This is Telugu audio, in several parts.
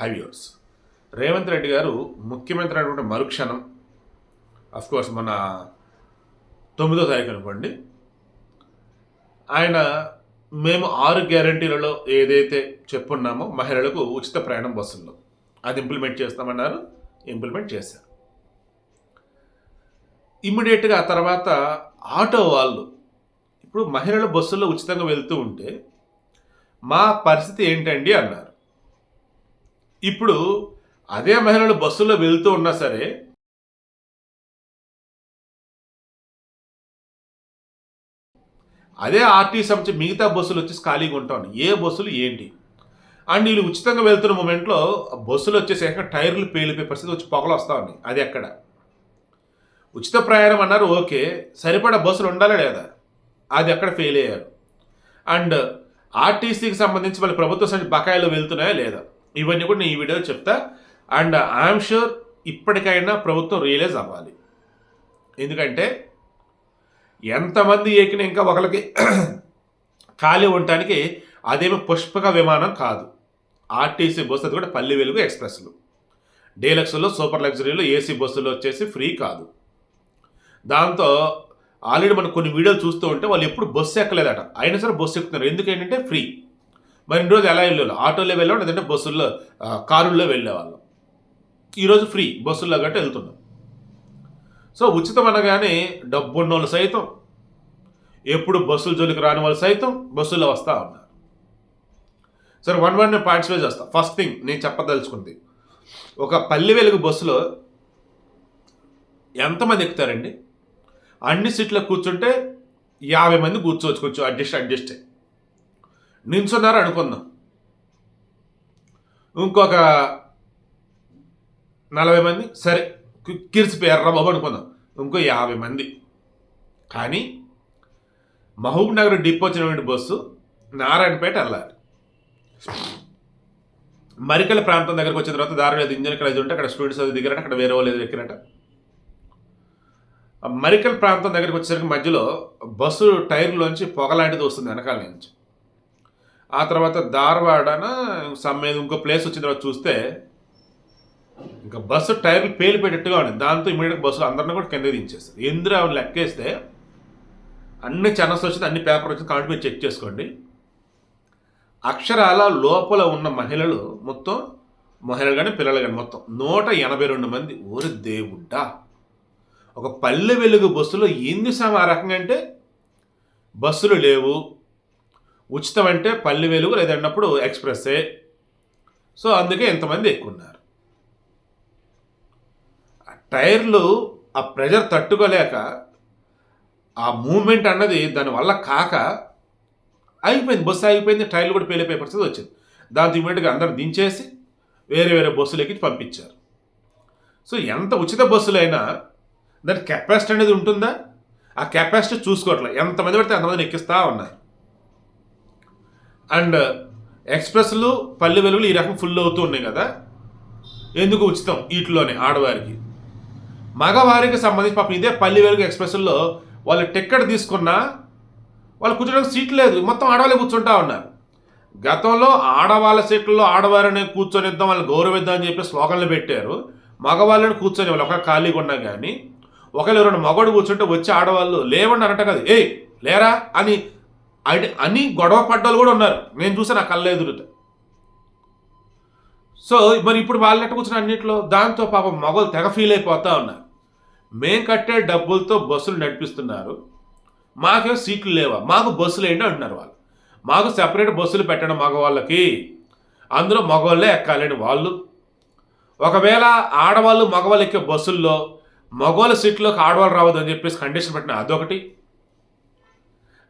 హైవ్యూర్స్ రేవంత్ రెడ్డి గారు ముఖ్యమంత్రి అయినటువంటి మరుక్షణం కోర్స్ మన తొమ్మిదో తారీఖు అనుకోండి. ఆయన మేము ఆరు గ్యారంటీలలో ఏదైతే చెప్పున్నామో మహిళలకు ఉచిత ప్రయాణం బస్సుల్లో. అది ఇంప్లిమెంట్ చేస్తామన్నారు ఇంప్లిమెంట్ చేశారు. ఇమ్మీడియట్గా ఆ తర్వాత ఆటో వాళ్ళు ఇప్పుడు మహిళలు బస్సుల్లో ఉచితంగా వెళ్తూ ఉంటే మా పరిస్థితి ఏంటండి అన్నారు. ఇప్పుడు అదే మహిళలు బస్సులో వెళ్తూ ఉన్నా సరే అదే ఆర్టీ సంబంధించి మిగతా బస్సులు వచ్చేసి ఖాళీగా ఉంటాను ఏ బస్సులు ఏంటి? అండ్ వీళ్ళు ఉచితంగా వెళ్తున్న మూమెంట్లో బస్సులు వచ్చేసి టైర్లు పేలిపోయే పరిస్థితి వచ్చి పొగలు వస్తూ ఉన్నాయి. అది ఎక్కడ? ఉచిత ప్రయాణం అన్నారు ఓకే. సరిపడా బస్సులు ఉండాలా లేదా? అది ఎక్కడ ఫెయిల్ అయ్యారు? అండ్ ఆర్టీసీకి సంబంధించి వాళ్ళ ప్రభుత్వ సంస్థ బకాయిలు వెళ్తున్నాయా లేదా? ఇవన్నీ కూడా నేను ఈ వీడియో చెప్తా. అండ్ ఐఎమ్ షూర్ ఇప్పటికైనా ప్రభుత్వం రియలైజ్ అవ్వాలి. ఎందుకంటే ఎంతమంది ఎక్కిన ఇంకా ఒకరికి ఖాళీ ఉండటానికి అదేమి పుష్పక విమానం కాదు. ఆర్టీసీ బస్సు అది కూడా పల్లె వెలుగు ఎక్స్ప్రెస్లు. డీలక్స్లో సూపర్ లగ్జరీలో ఏసీ బస్సులు వచ్చేసి ఫ్రీ కాదు. దాంతో ఆల్రెడీ మనం కొన్ని వీడియోలు చూస్తూ ఉంటే వాళ్ళు ఎప్పుడు బస్సు ఎక్కలేదట. అయినా సరే బస్సు ఎక్కుతున్నారు. ఎందుకు ఏంటంటే ఫ్రీ. మరి ఇన్ని రోజు ఎలా వెళ్ళేవాళ్ళు? ఆటోలో వెళ్ళాం లేదంటే బస్సుల్లో కారుల్లో వెళ్ళేవాళ్ళం. ఈరోజు ఫ్రీ బస్సుల్లో గట్ట వెళ్తున్నాం. సో ఉచితం అనగానే డబ్బున్న వాళ్ళు సైతం ఎప్పుడు బస్సుల జోలికి రాని వాళ్ళు సైతం బస్సుల్లో వస్తూ ఉన్నారు. సరే వన్ వన్ నేను పార్టిసిపేట్ చేస్తా. ఫస్ట్ థింగ్ నేను చెప్పదలుచుకుంది. ఒక పల్లె వెలుగు బస్సులో ఎంతమంది ఎక్కుతారండి? అన్ని సీట్లో కూర్చుంటే యాభై మంది కూర్చోవచ్చు కొంచెం అడ్జస్ట్ అడ్జస్ట్. నించున్నారు అనుకుందాం. ఇంకొక నలభై మంది సరే కి- కిరిసిపోయారు బాబు అనుకుందాం. ఇంకో యాభై మంది. కానీ మహబూబ్ నగర్ డిపో వచ్చినటువంటి బస్సు నారాయణపేట వెళ్ళాలి మరికల ప్రాంతం దగ్గరకు వచ్చిన తర్వాత దారిలో ఇంజన్ ఇక్కడ ఉంటే అక్కడ స్టూడెంట్స్ అది దిగారట అక్కడ వేరే వాళ్ళు ఏదో ఎక్కిరట. మరికల్ ప్రాంతం దగ్గరికి వచ్చేసరికి మధ్యలో బస్సు టైర్లోంచి పొగలాంటిది వస్తుంది వెనకాల నుంచి. ఆ తర్వాత ధారవాడన సమ్మేది ఇంకో ప్లేస్ వచ్చిన తర్వాత చూస్తే ఇంకా బస్సు టైర్లు పేలిపోయేటట్టుగా ఉంది. దాంతో ఇమీడియట్ బస్సు అందరిని కూడా కింద దించేస్తారు. ఎందుకు ఆవిడ లెక్కేస్తే అన్ని ఛానల్స్ వచ్చింది అన్ని పేపర్ వచ్చింది కాబట్టి మీరు చెక్ చేసుకోండి. అక్షరాల లోపల ఉన్న మహిళలు మొత్తం మహిళలు కానీ పిల్లలు కానీ మొత్తం నూట ఎనభై రెండు మంది. ఓరి దేవుడ్డా ఒక పల్లె వెలుగు బస్సులో ఏంది సామ ఆ రకంగా అంటే? బస్సులు లేవు. ఉచితం అంటే పల్లె వెలుగు లేదన్నప్పుడు ఎక్స్ప్రెస్సే. సో అందుకే ఇంతమంది ఎక్కున్నారు ఆ టైర్లు ఆ ప్రెజర్ తట్టుకోలేక ఆ మూమెంట్ అన్నది దానివల్ల కాక అయిపోయింది బస్సు ఆగిపోయింది టైర్లు కూడా పేలిపోయే పరిస్థితి వచ్చింది. దాంతో ఇమీడియట్గా అందరు దించేసి వేరే వేరే బస్సులు ఎక్కి పంపించారు. సో ఎంత ఉచిత బస్సులైనా దాని కెపాసిటీ అనేది ఉంటుందా? ఆ కెపాసిటీ చూసుకోవట్లేదు ఎంతమంది పడితే అంతమందిని ఎక్కిస్తూ ఉన్నారు. అండ్ ఎక్స్ప్రెస్లు పల్లె వెలుగులు ఈ రకం ఫుల్ అవుతూ ఉన్నాయి కదా? ఎందుకు ఉచితం వీటిలోనే ఆడవారికి? మగవారికి సంబంధించి పాపం ఇదే పల్లె వెలుగు ఎక్స్ప్రెస్లో వాళ్ళు టిక్కెట్ తీసుకున్నా వాళ్ళు కూర్చోడానికి సీట్ లేదు. మొత్తం ఆడవాళ్ళే కూర్చుంటా ఉన్నారు. గతంలో ఆడవాళ్ళ సీట్లలో ఆడవారిని కూర్చొనిద్దాం వాళ్ళని గౌరవిద్దాం అని చెప్పి స్లోగన్లు పెట్టారు. మగవాళ్ళని కూర్చొని వాళ్ళు ఒక ఖాళీగా ఉన్నా కానీ ఒకళ్ళు ఎవరైనా మగవాడు కూర్చుంటే వచ్చి ఆడవాళ్ళు లేవండి అనట కదా. ఏయ్ లేరా అని అని- అని గొడవ పడ్డోళ్ళు కూడా ఉన్నారు. నేను చూసా నా కళ్ళ ఎదురుట సో మరి ఇప్పుడు వాళ్ళు ఎట్ట కూర్చుని అన్నింటిలో? దాంతో పాపం మొగలు తెగ ఫీల్ అయిపోతా ఉన్నారు. మేం కట్టే డబ్బులతో బస్సులు నడిపిస్తున్నారు. మాకేం సీట్లు లేవా? మాకు బస్సులు ఏంటి అంటున్నారు వాళ్ళు. మాకు సెపరేట్ బస్సులు పెట్టడం మగవాళ్ళకి. అందులో మగవాళ్ళే ఎక్కాలని వాళ్ళు. ఒకవేళ ఆడవాళ్ళు మగవాళ్ళు ఎక్కే బస్సుల్లో మగవాళ్ళ సీట్లోకి ఆడవాళ్ళు రావద్దు అని చెప్పేసి కండిషన్ పెట్టిన అదొకటి.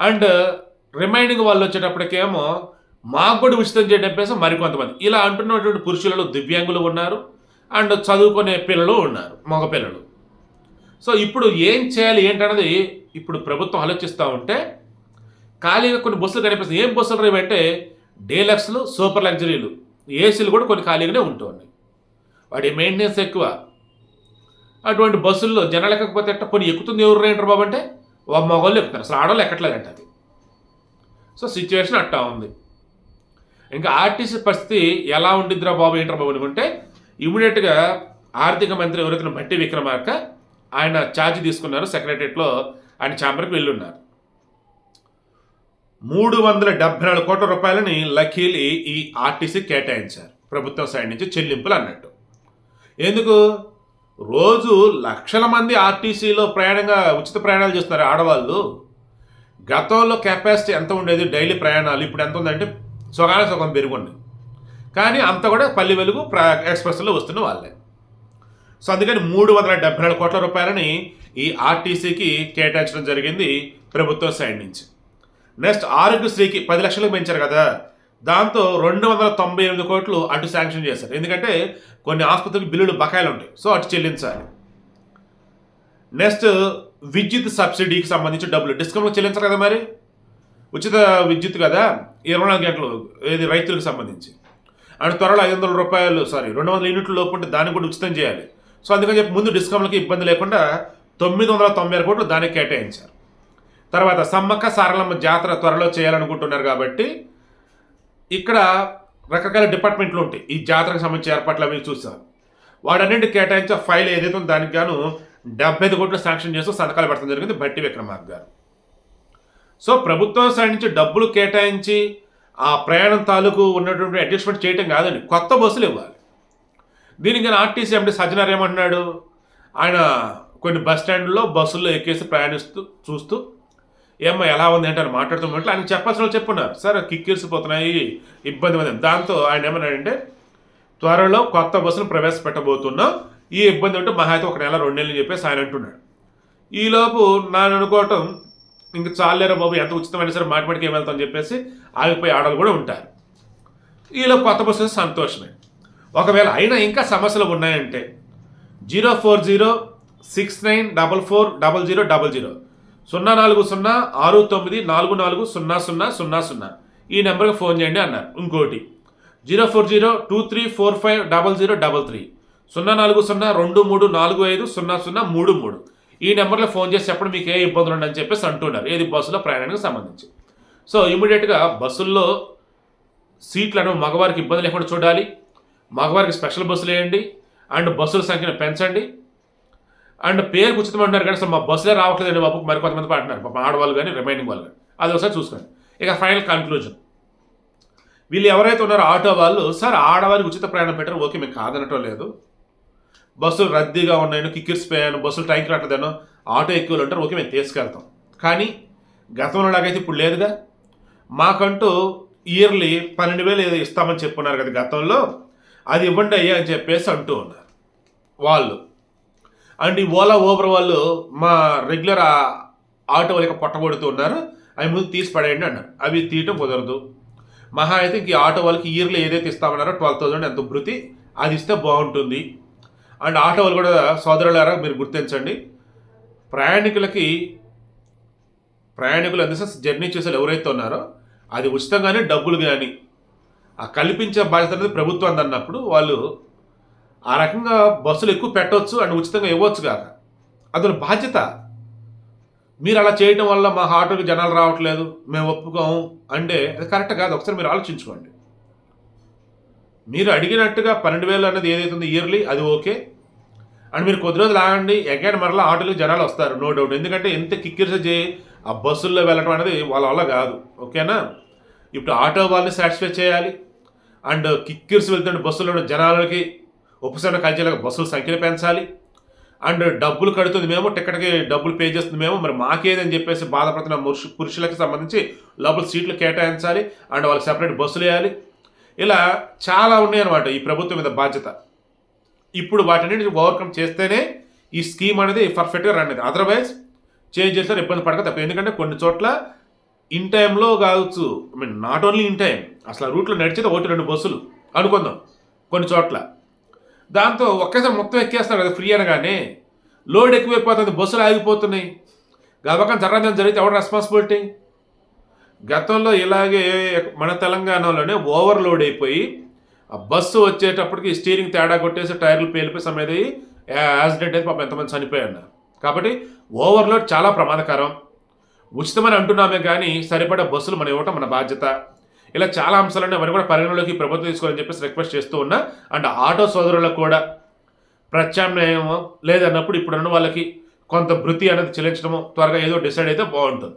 అండ్ రిమైనింగ్ వాళ్ళు వచ్చేటప్పటికేమో మాకు కూడా ఉచితం చేయడం చెప్పేసి మరికొంతమంది. ఇలా అంటున్నటువంటి పురుషులలో దివ్యాంగులు ఉన్నారు అండ్ చదువుకునే పిల్లలు ఉన్నారు మగ పిల్లలు సో ఇప్పుడు ఏం చేయాలి ఏంటన్నది ఇప్పుడు ప్రభుత్వం ఆలోచిస్తూ ఉంటే ఖాళీగా కొన్ని బస్సులు కనిపిస్తాయి. ఏం బస్సులు రేవు డీలక్స్లు సూపర్ లగ్జరీలు. ఏసీలు కూడా కొన్ని ఖాళీగానే ఉంటున్నాయి. వాటి మెయింటెనెన్స్ ఎక్కువ. అటువంటి బస్సుల్లో జనాలు ఎక్కకపోతే ఎట్ట? కొన్ని ఎక్కుతుంది ఎవరు రేంటారు బాబు అంటే మగవాళ్ళు ఎక్కుతారు. అసలు ఆడవాళ్ళు ఎక్కట్లేదంట అది. సో సిచ్యువేషన్ అట్టా ఉంది. ఇంకా ఆర్టీసీ పరిస్థితి ఎలా ఉండిద్దిరా బాబు ఏంట్రా బాబు అనుకుంటే ఇమీడియట్గా ఆర్థిక మంత్రి ఎవరైతే బట్టి విక్రమార్క ఆయన ఛార్జ్ తీసుకున్నారు సెక్రటరియట్లో ఆయన ఛాంబర్కి వెళ్ళున్నారు. మూడు వందల డెబ్బై నాలుగు కోట్ల రూపాయలని లఖీలి ఈ ఆర్టీసీ కేటాయించారు. ప్రభుత్వం సైడ్ నుంచి చెల్లింపులు అన్నట్టు. ఎందుకు? రోజు లక్షల మంది ఆర్టీసీలో ప్రయాణంగా ఉచిత ప్రయాణాలు చేస్తున్నారు ఆడవాళ్ళు. గతంలో కెపాసిటీ ఎంత ఉండేది? డైలీ ప్రయాణాలు ఇప్పుడు ఎంత ఉందంటే సొగాన సుఖం పెరుగుంది. కానీ అంత కూడా పల్లె వెలుగు ప్రా ఎక్స్ప్రెస్లో వస్తున్న వాళ్ళే. సో అందుకని మూడు వందల డెబ్బై నాలుగు కోట్ల రూపాయలని ఈ ఆర్టీసీకి కేటాయించడం జరిగింది ప్రభుత్వం సైడ్ నుంచి. నెక్స్ట్ ఆరోగ్యశ్రీకి పది లక్షలకు పెంచారు కదా. దాంతో రెండు వందల తొంభై ఎనిమిది కోట్లు అటు శాంక్షన్ చేశారు. ఎందుకంటే కొన్ని ఆసుపత్రికి బిల్లులు బకాయిలు ఉంటాయి. సో అటు చెల్లించాలి. నెక్స్ట్ విద్యుత్ సబ్సిడీకి సంబంధించిన డబ్బులు. డిస్కౌంట్లో చెల్లించరు కదా మరి? ఉచిత విద్యుత్ కదా? ఇరవై నాలుగు గంటలు ఏది రైతులకు సంబంధించి. అండ్ త్వరలో ఐదు వందల రూపాయలు సారీ రెండు వందల యూనిట్లు లోపు ఉంటే దాన్ని కూడా ఉచితం చేయాలి. సో అందుకని చెప్పి ముందు డిస్కౌంట్లకి ఇబ్బంది లేకుండా తొమ్మిది వందల తొంభై ఆరు కోట్లు దానికి కేటాయించారు. తర్వాత సమ్మక్క సారలమ్మ జాతర త్వరలో చేయాలనుకుంటున్నారు కాబట్టి ఇక్కడ రకరకాల డిపార్ట్మెంట్లు ఉంటాయి. ఈ జాతరకు సంబంధించిన ఏర్పాట్లు అవి చూసారు వాడన్నింటి కేటాయించే ఫైల్ ఏదైతే ఉందో దానికి గాను డెబ్బై ఐదు కోట్లు శాంక్షన్ చేస్తూ సంతకాలు పెట్టడం జరిగింది భట్టి విక్రమార్క గారు. సో ప్రభుత్వం సైడ్ నుంచి డబ్బులు కేటాయించి ఆ ప్రయాణం తాలూకు ఉన్నటువంటి అడ్జస్ట్మెంట్ చేయటం కాదండి. కొత్త బస్సులు ఇవ్వాలి. దీనికి ఆర్టీసీ ఎండి సజ్జనార్ ఏమంటున్నాడు? ఆయన కొన్ని బస్ స్టాండ్లో బస్సుల్లో ఎక్కేసి ప్రయాణిస్తూ చూస్తూ ఏమ్మా ఎలా ఉంది అంటే అని మాట్లాడుతున్నట్లు ఆయన చెప్పాల్సిన వాళ్ళు చెప్పున్నారు. సార్ కిక్కిరిసిపోతున్నాయి ఇబ్బంది ఉంది దాంతో ఆయన ఏమన్నాడంటే త్వరలో కొత్త బస్సును ప్రవేశపెట్టబోతున్నాం. ఈ ఇబ్బంది ఉంటే మహా అయితే ఒక నెల రెండు నెలలు చెప్పేసి ఆయన అంటున్నాడు. ఈలోపు నాన్న అనుకోవటం ఇంక చాలేరా బాబు ఎంత ఉచితమైన సరే మాటిమాటికి ఏం వెళ్తామని చెప్పేసి ఆగిపోయి ఆడలు కూడా ఉంటారు. ఈలో కొత్త బస్సు సంతోషమే. ఒకవేళ అయినా ఇంకా సమస్యలు ఉన్నాయంటే zero four zero six nine double four double zero double zero సున్నా నాలుగు సున్నా ఆరు తొమ్మిది నాలుగు నాలుగు సున్నా సున్నా సున్నా సున్నా ఈ నెంబర్కి ఫోన్ చేయండి అన్నారు. ఇంకోటి zero four zero two three four five double zero double three సున్నా నాలుగు సున్నా రెండు మూడు నాలుగు ఐదు సున్నా సున్నా మూడు మూడు. ఈ నెంబర్లో ఫోన్ చేసి చెప్పడం మీకు ఏ ఇబ్బందులు ఉండని చెప్పేసి అంటున్నారు. ఏది బస్సులో ప్రయాణానికి సంబంధించి. సో ఇమీడియట్గా బస్సుల్లో సీట్లను మగవారికి ఇబ్బంది లేకుండా చూడాలి. మగవారికి స్పెషల్ బస్సులు వేయండి. అండ్ బస్సుల సంఖ్యను పెంచండి. అండ్ పేరు ఉచితం అంటున్నారు కానీ అసలు మా బస్సులే రావట్లేదండి బాబు. మరి కొంతమంది అంటున్నారు పాపం ఆడవాళ్ళు కానీ రిమైనింగ్ వాళ్ళు కానీ. అది ఒకసారి చూసుకోండి. ఇక ఫైనల్ కన్క్లూజన్ వీళ్ళు ఎవరైతే ఉన్నారో ఆటో వాళ్ళు సార్ ఆడవారికి ఉచిత ప్రయాణం పెట్టారు. ఓకే మేము కాదనటం లేదు. బస్సులు రద్దీగా ఉన్నాయను కిక్కిరిసిపోయాను బస్సులు టైంకి రావట్లేదనో ఆటో ఎక్కువలు ఉంటారు ఓకే మేము తీసుకెళ్తాం. కానీ గతంలో లాగైతే ఇప్పుడు లేదుగా. మాకంటూ ఇయర్లీ పన్నెండు వేలు ఏదో ఇస్తామని చెప్పున్నారు కదా గతంలో. అది ఇవ్వండి అయ్యా అని చెప్పేసి అంటూ ఉన్నారు వాళ్ళు. అండ్ ఈ ఓలా ఓబర్ వాళ్ళు మా రెగ్యులర్ ఆటో వాళ్ళకి పొట్టగొడుతూ ఉన్నారు. అవి ముందు తీసి పడేయండి అన్నారు. అవి తీయటం కుదరదు. మహా అయితే ఇంక ఈ ఆటో వాళ్ళకి ఇయర్లీ ఏదైతే ఇస్తామన్నారో ట్వెల్వ్ థౌసండ్ ఎంత భృతి అది ఇస్తే బాగుంటుంది. అండ్ ఆటో వాళ్ళు కూడా సోదరులారా మీరు గుర్తించండి. ప్రయాణికులకి ప్రయాణికులు అందిస్తే జర్నీ చేసే ఎవరైతే ఉన్నారో అది ఉచితంగానే డబ్బులు కానీ ఆ కల్పించే బాధ్యత అనేది ప్రభుత్వం అన్నప్పుడు వాళ్ళు ఆ రకంగా బస్సులు ఎక్కువ పెట్టవచ్చు అండ్ ఉచితంగా ఇవ్వచ్చు కాక. అతని బాధ్యత. మీరు అలా చేయడం వల్ల మా ఆటోకి జనాలు రావట్లేదు మేము ఒప్పుకోము అంటే అది కరెక్ట్ కాదు ఒకసారి మీరు ఆలోచించుకోండి. మీరు అడిగినట్టుగా పన్నెండు వేలు అనేది ఏదైతుందో ఇయర్లీ అది ఓకే. అండ్ మీరు కొద్ది రోజులు ఆగండి అగైన్ మరలా ఆటోలకు జనాలు వస్తారు నో డౌట్ ఎందుకంటే ఎంత కిక్కిరిస చేయి ఆ బస్సుల్లో వెళ్ళటం అనేది వాళ్ళ వల్ల కాదు. ఓకేనా? ఇప్పుడు ఆటో వాళ్ళని సాటిస్ఫై చేయాలి. అండ్ కిక్కిర్స్ వెళ్తున్న బస్సులో ఉన్న జనాలకి ఉపశమన కలిసేలాగా బస్సుల సంఖ్యను పెంచాలి. అండ్ డబ్బులు కడుతుంది మేము టికెట్కి డబ్బులు పే చేస్తుంది మేము. మరి మాకేదని చెప్పేసి బాధపడుతున్న మురుషు పురుషులకి సంబంధించి లోపల సీట్లు కేటాయించాలి. అండ్ వాళ్ళకి సెపరేట్ బస్సులు వేయాలి. ఇలా చాలా ఉన్నాయన్నమాట ఈ ప్రభుత్వం మీద బాధ్యత. ఇప్పుడు వాటిని ఓవర్కమ్ చేస్తేనే ఈ స్కీమ్ అనేది పర్ఫెక్ట్గా రన్ అయింది అదర్వైజ్ చేంజ్ చేస్తారు ఇబ్బంది పడక తప్ప. ఎందుకంటే కొన్ని చోట్ల ఇన్ టైంలో కావచ్చు I mean not only in time అసలు ఆ రూట్లో నడిచేది ఒకటి రెండు బస్సులు అనుకుందాం. కొన్ని చోట్ల. దాంతో ఒక్కసారి మొత్తం ఎక్కేస్తారు కదా ఫ్రీ అనగానే. లోడ్ ఎక్కువైపోతుంది బస్సులు ఆగిపోతున్నాయి. గబకం జరగదని జరిగితే ఎవరు రెస్పాన్సిబిలిటీ గతంలో ఇలాగే మన తెలంగాణలోనే ఓవర్లోడ్ అయిపోయి ఆ బస్సు వచ్చేటప్పటికి స్టీరింగ్ తేడా కొట్టేసి టైర్లు పేలిపోయి సమేది యాక్సిడెంట్ అయితే పాపం ఎంతమంది చనిపోయాడు కాబట్టి ఓవర్లోడ్ చాలా ప్రమాదకరం. ఉచితమని అంటున్నామే కానీ సరిపడా బస్సులు మనం ఇవ్వటం మన బాధ్యత. ఇలా చాలా అంశాలను అవన్నీ కూడా పరిగణలోకి ప్రభుత్వం తీసుకోవాలని చెప్పేసి రిక్వెస్ట్ చేస్తూ ఉన్నా. అండ్ ఆటో సోదరులకు కూడా ప్రత్యామ్నాయం లేదన్నప్పుడు ఇప్పుడున్న వాళ్ళకి కొంత భృతి అనేది చెల్లించడము త్వరగా ఏదో డిసైడ్ అయితే బాగుంటుంది.